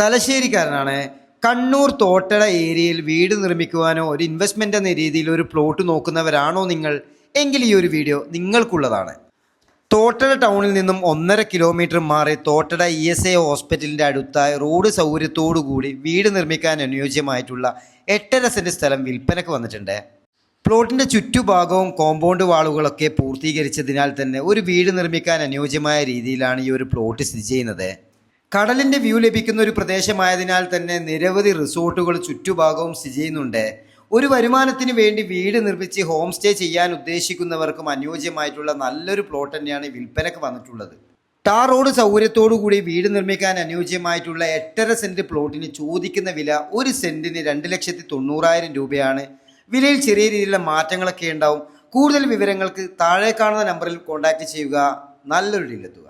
തലശ്ശേരിക്കാരനാണ്. കണ്ണൂർ തോട്ടട ഏരിയയിൽ വീട് നിർമ്മിക്കുവാനോ ഒരു ഇൻവെസ്റ്റ്മെന്റ് എന്ന രീതിയിൽ ഒരു പ്ലോട്ട് നോക്കുന്നവരാണോ നിങ്ങൾ? എങ്കിൽ ഈ ഒരു വീഡിയോ നിങ്ങൾക്കുള്ളതാണ്. തോട്ടട ടൗണിൽ നിന്നും ഒന്നര കിലോമീറ്റർ മാറി തോട്ടട ഇ എസ് എ ഹോസ്പിറ്റലിന്റെ അടുത്തായി റോഡ് സൗകര്യത്തോടു കൂടി വീട് നിർമ്മിക്കാൻ അനുയോജ്യമായിട്ടുള്ള എട്ടര സെന്റ് സ്ഥലം വിൽപ്പനക്ക് വന്നിട്ടുണ്ട്. പ്ലോട്ടിന്റെ ചുറ്റുഭാഗവും കോമ്പൗണ്ട് വാളുകളൊക്കെ പൂർത്തീകരിച്ചതിനാൽ തന്നെ ഒരു വീട് നിർമ്മിക്കാൻ അനുയോജ്യമായ രീതിയിലാണ് ഈ ഒരു പ്ലോട്ട് സ്ഥിതി ചെയ്യുന്നത്. കടലിന്റെ വ്യൂ ലഭിക്കുന്ന ഒരു പ്രദേശമായതിനാൽ തന്നെ നിരവധി റിസോർട്ടുകൾ ചുറ്റുഭാഗവും സ്ഥിതി ചെയ്യുന്നുണ്ട്. ഒരു വരുമാനത്തിന് വേണ്ടി വീട് നിർമ്മിച്ച് ഹോം സ്റ്റേ ചെയ്യാൻ ഉദ്ദേശിക്കുന്നവർക്കും അനുയോജ്യമായിട്ടുള്ള നല്ലൊരു പ്ലോട്ട് തന്നെയാണ് വിൽപ്പനക്ക് വന്നിട്ടുള്ളത്. ടാർ റോഡ് സൗകര്യത്തോടു കൂടി വീട് നിർമ്മിക്കാൻ അനുയോജ്യമായിട്ടുള്ള എട്ടര സെന്റ് പ്ലോട്ടിന് ചോദിക്കുന്ന വില ഒരു സെന്റിന് രണ്ട് ലക്ഷത്തി തൊണ്ണൂറായിരം രൂപയാണ്. വിലയിൽ ചെറിയ രീതിയിലുള്ള മാറ്റങ്ങളൊക്കെ ഉണ്ടാവും. കൂടുതൽ വിവരങ്ങൾക്ക് താഴെ കാണുന്ന നമ്പറിൽ കോൺടാക്ട് ചെയ്യുക. നല്ലൊരു ഡീലെത്തുക.